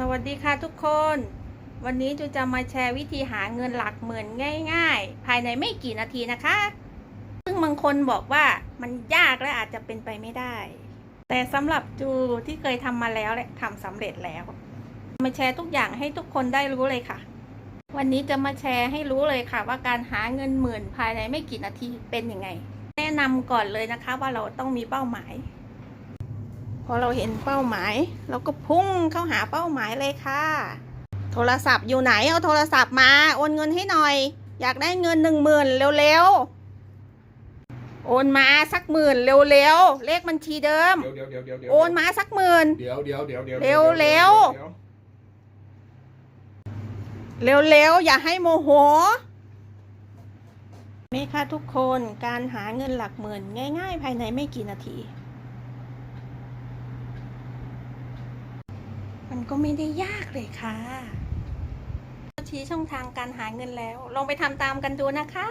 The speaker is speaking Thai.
สวัสดีค่ะทุกคน วันนี้จูจะมาแชร์วิธีหาเงินหลักหมื่นง่าย ๆ ภายในไม่กี่นาทีนะคะ ซึ่งบางคนบอกว่ามันยากและอาจจะเป็นไปไม่ได้ แต่สำหรับจูที่เคยทำมาแล้วและทำสำเร็จแล้วมาแชร์ทุกอย่างให้ทุกคนได้รู้เลยค่ะ วันนี้จะมาแชร์ให้รู้เลยค่ะ ว่าการหาเงินหมื่นภายในไม่กี่นาทีเป็นยังไง แนะนำก่อนเลยนะคะว่าเราต้องมีเป้าหมาย พอเราเห็นเป้าหมาย เราก็พุ่งเข้าหาเป้าหมายเลยค่ะ โทรศัพท์อยู่ไหนเอาโทรศัพท์มาโอนเงินให้หน่อย อยากได้เงินหนึ่งหมื่นเร็วๆโอนมาสักหมื่นเร็วๆเลขบัญชีเดิม เดี๋ยวเดี๋ยวเดี๋ยวเดี๋ยวโอนมาสักหมื่นเดี๋ยวเดี๋ยวเดี๋ยวเดี๋ยวเร็วเร็วเร็วๆอย่าให้โมโหนี่ค่ะทุกคนการหาเงินหลักหมื่นง่าย ๆ ภายในไม่กี่นาที มันก็ไม่ได้ยากเลยค่ะ ชี้ช่องทางการหาเงินแล้ว ลองไปทำตามกันดูนะคะ